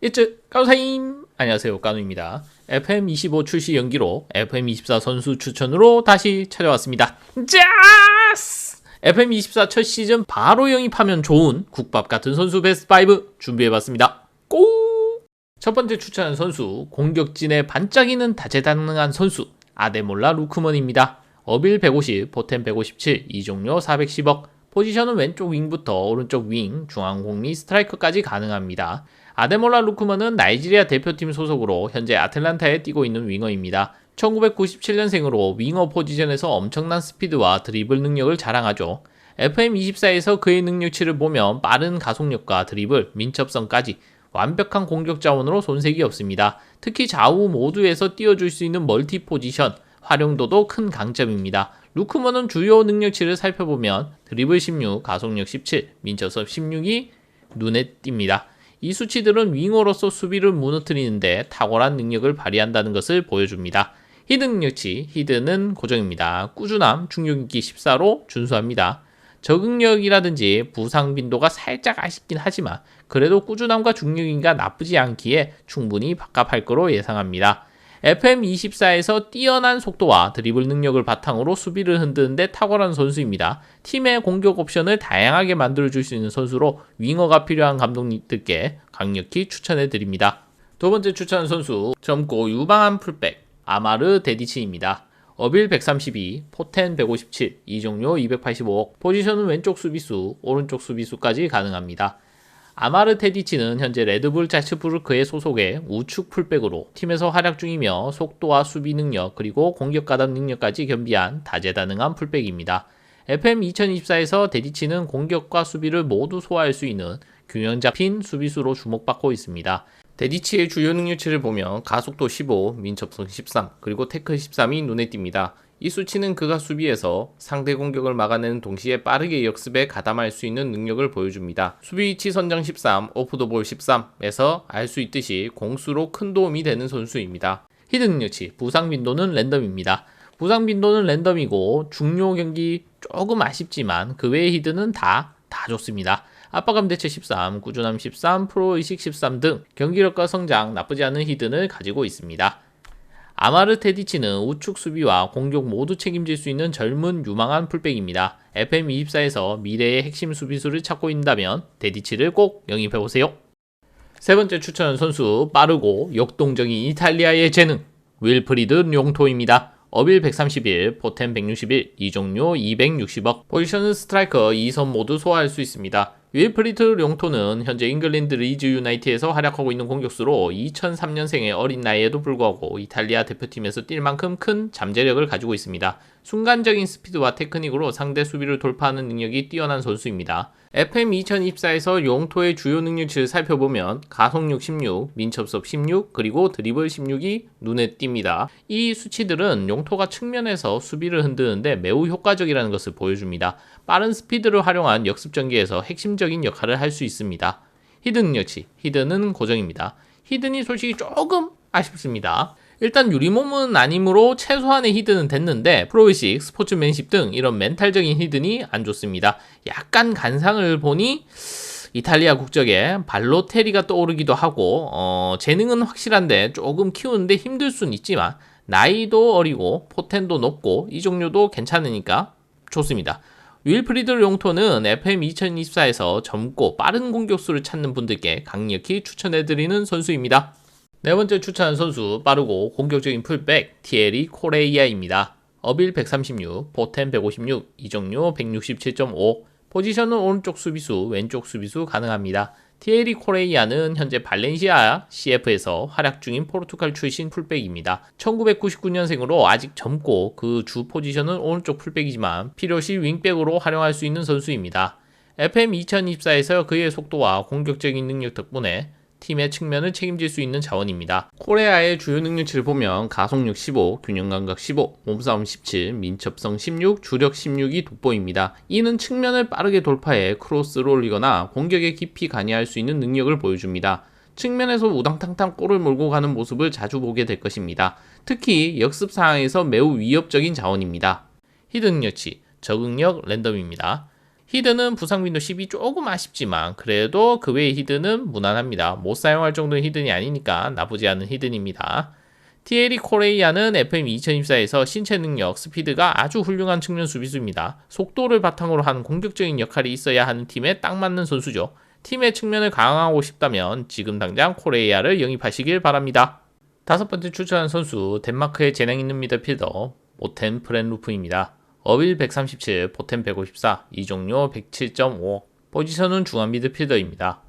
이츠 까우사임. 안녕하세요 까누입니다. FM25 출시 연기로 FM24 선수 추천으로 다시 찾아왔습니다. 짜스 FM24 첫 시즌 바로 영입하면 좋은 국밥 같은 선수 베스트 5 준비해봤습니다. 꼭! 첫 번째 추천한 선수 공격진에 반짝이는 다재다능한 선수 아데몰라 루크먼입니다. 어빌 150, 포텐 157, 이종료 410억. 포지션은 왼쪽 윙부터 오른쪽 윙, 중앙 공리 스트라이커까지 가능합니다. 아데몰라 루크먼은 나이지리아 대표팀 소속으로 현재 아틀란타에 뛰고 있는 윙어입니다. 1997년생으로 윙어 포지션에서 엄청난 스피드와 드리블 능력을 자랑하죠. FM24에서 그의 능력치를 보면 빠른 가속력과 드리블, 민첩성까지 완벽한 공격 자원으로 손색이 없습니다. 특히 좌우 모두에서 뛰어줄 수 있는 멀티 포지션, 활용도도 큰 강점입니다. 루크먼은 주요 능력치를 살펴보면 드리블 16, 가속력 17, 민첩성 16이 눈에 띕니다. 이 수치들은 윙어로서 수비를 무너뜨리는데 탁월한 능력을 발휘한다는 것을 보여줍니다. 히드 능력치, 히드는 고정입니다. 꾸준함, 중력인기 14로 준수합니다. 적응력이라든지 부상 빈도가 살짝 아쉽긴 하지만 그래도 꾸준함과 중력인기가 나쁘지 않기에 충분히 바값할 거로 예상합니다. FM24에서 뛰어난 속도와 드리블 능력을 바탕으로 수비를 흔드는데 탁월한 선수입니다. 팀의 공격 옵션을 다양하게 만들어줄 수 있는 선수로 윙어가 필요한 감독님들께 강력히 추천해 드립니다. 두 번째 추천 선수 젊고 유방한 풀백 아마르 데디치입니다. 어빌 132, 포텐 157, 이종료 285억, 포지션은 왼쪽 수비수, 오른쪽 수비수까지 가능합니다. 아마르 테디치는 현재 레드불 자츠부르크의 소속의 우측 풀백으로 팀에서 활약 중이며 속도와 수비 능력 그리고 공격 가담 능력까지 겸비한 다재다능한 풀백입니다. FM 2024에서 데디치는 공격과 수비를 모두 소화할 수 있는 균형 잡힌 수비수로 주목받고 있습니다. 데디치의 주요 능력치를 보면 가속도 15, 민첩성 13, 그리고 태클 13이 눈에 띕니다. 이 수치는 그가 수비에서 상대 공격을 막아내는 동시에 빠르게 역습에 가담할 수 있는 능력을 보여줍니다. 수비 위치 선정 13, 오프더볼 13에서 알 수 있듯이 공수로 큰 도움이 되는 선수입니다. 히드 능력치, 부상 빈도는 랜덤입니다. 부상 빈도는 랜덤이고 중요 경기 조금 아쉽지만 그 외의 히드는 다, 다 좋습니다. 압박감 대체 13, 꾸준함 13, 프로 의식 13 등 경기력과 성장 나쁘지 않은 히든을 가지고 있습니다. 아마르 테디치는 우측 수비와 공격 모두 책임질 수 있는 젊은 유망한 풀백입니다. FM24에서 미래의 핵심 수비수를 찾고 있다면 데디치를 꼭 영입해보세요. 세 번째 추천 선수 빠르고 역동적인 이탈리아의 재능 윌프리드 용토입니다. 어빌 131, 포텐 161, 이종료 260억, 포지션은 스트라이커 2선 모두 소화할 수 있습니다. 윌프리트 룡토는 현재 잉글랜드 리즈 유나이티에서 활약하고 있는 공격수로 2003년생의 어린 나이에도 불구하고 이탈리아 대표팀에서 뛸 만큼 큰 잠재력을 가지고 있습니다. 순간적인 스피드와 테크닉으로 상대 수비를 돌파하는 능력이 뛰어난 선수입니다. FM 2024에서 용토의 주요 능력치를 살펴보면 가속력 16, 민첩섭 16, 그리고 드리블 16이 눈에 띕니다. 이 수치들은 용토가 측면에서 수비를 흔드는데 매우 효과적이라는 것을 보여줍니다. 빠른 스피드를 활용한 역습 전개에서 핵심적인 역할을 할 수 있습니다. 히든 능력치, 히든은 고정입니다. 히든이 솔직히 조금 아쉽습니다. 일단 유리몸은 아니므로 최소한의 히든은 됐는데 프로의식, 스포츠맨십 등 이런 멘탈적인 히든이 안 좋습니다. 약간 간상을 보니 이탈리아 국적의 발로테리가 떠오르기도 하고 어, 재능은 확실한데 조금 키우는데 힘들 수는 있지만 나이도 어리고 포텐도 높고 이 종류도 괜찮으니까 좋습니다. 윌프리드 용토는 FM 2024에서 젊고 빠른 공격수를 찾는 분들께 강력히 추천해드리는 선수입니다. 네 번째 추천한 선수 빠르고 공격적인 풀백 티에리 코레이아입니다. 어빌 136, 포텐 156, 이정료 167.5, 포지션은 오른쪽 수비수, 왼쪽 수비수 가능합니다. 티에리 코레이아는 현재 발렌시아 CF에서 활약 중인 포르투갈 출신 풀백입니다. 1999년생으로 아직 젊고 그 주 포지션은 오른쪽 풀백이지만 필요시 윙백으로 활용할 수 있는 선수입니다. FM 2024에서 그의 속도와 공격적인 능력 덕분에 팀의 측면을 책임질 수 있는 자원입니다. 코레아의 주요 능력치를 보면 가속력 15, 균형감각 15, 몸싸움 17, 민첩성 16, 주력 16이 돋보입니다. 이는 측면을 빠르게 돌파해 크로스를 올리거나 공격에 깊이 관여할 수 있는 능력을 보여줍니다. 측면에서 우당탕탕 골을 몰고 가는 모습을 자주 보게 될 것입니다. 특히 역습 상황에서 매우 위협적인 자원입니다. 히든 능력치, 적응력 랜덤입니다. 히드는 부상 빈도 10이 조금 아쉽지만 그래도 그 외의 히드는 무난합니다. 못 사용할 정도의 히든이 아니니까 나쁘지 않은 히든입니다. 티에리 코레이아는 FM 2024에서 신체 능력, 스피드가 아주 훌륭한 측면 수비수입니다. 속도를 바탕으로 하는 공격적인 역할이 있어야 하는 팀에 딱 맞는 선수죠. 팀의 측면을 강화하고 싶다면 지금 당장 코레이아를 영입하시길 바랍니다. 다섯 번째 추천한 선수 덴마크의 재능 있는 미드필더 모텐 프렌루프입니다. 어빌 137, 보텐 154, 이종료 107.5 포지션은 중앙 미드필더입니다.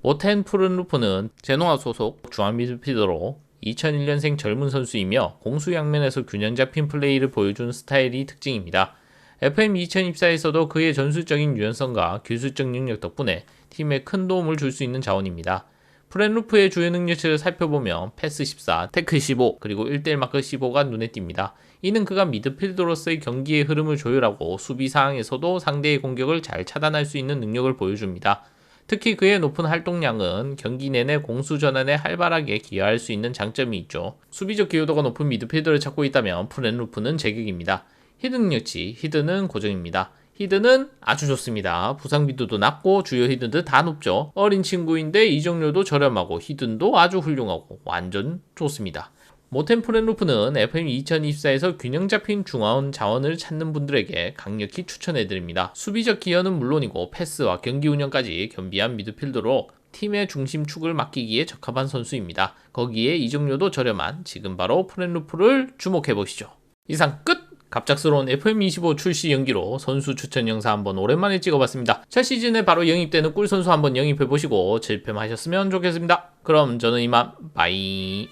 모텐 프렌루프는 제노아 소속 중앙 미드필더로 2001년생 젊은 선수이며 공수 양면에서 균형 잡힌 플레이를 보여준 스타일이 특징입니다. FM 2024에서도 그의 전술적인 유연성과 기술적 능력 덕분에 팀에 큰 도움을 줄 수 있는 자원입니다. 프렌루프의 주요 능력치를 살펴보면 패스 14, 태클 15, 그리고 1대1 마크 15가 눈에 띕니다. 이는 그가 미드필더로서의 경기의 흐름을 조율하고 수비 상황에서도 상대의 공격을 잘 차단할 수 있는 능력을 보여줍니다. 특히 그의 높은 활동량은 경기 내내 공수 전환에 활발하게 기여할 수 있는 장점이 있죠. 수비적 기여도가 높은 미드필더를 찾고 있다면 프렌루프는 제격입니다. 히드 능력치, 히드는 고정입니다. 히드는 아주 좋습니다. 부상 빈도도 낮고 주요 히든도 다 높죠. 어린 친구인데 이정료도 저렴하고 히든도 아주 훌륭하고 완전 좋습니다. 모텐 프렌루프는 FM 2024에서 균형 잡힌 중화원 자원을 찾는 분들에게 강력히 추천해드립니다. 수비적 기여는 물론이고 패스와 경기 운영까지 겸비한 미드필더로 팀의 중심축을 맡기기에 적합한 선수입니다. 거기에 이정료도 저렴한 지금 바로 프렌루프를 주목해보시죠. 이상 끝! 갑작스러운 FM25 출시 연기로 선수 추천 영상 한번 오랜만에 찍어봤습니다. 첫 시즌에 바로 영입되는 꿀 선수 한번 영입해보시고 질팸하셨으면 좋겠습니다. 그럼 저는 이만 바이.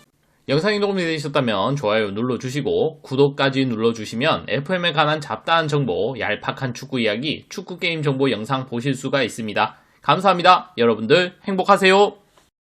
영상이 도움이 되셨다면 좋아요 눌러주시고 구독까지 눌러주시면 FM에 관한 잡다한 정보, 얄팍한 축구 이야기, 축구 게임 정보 영상 보실 수가 있습니다. 감사합니다. 여러분들 행복하세요.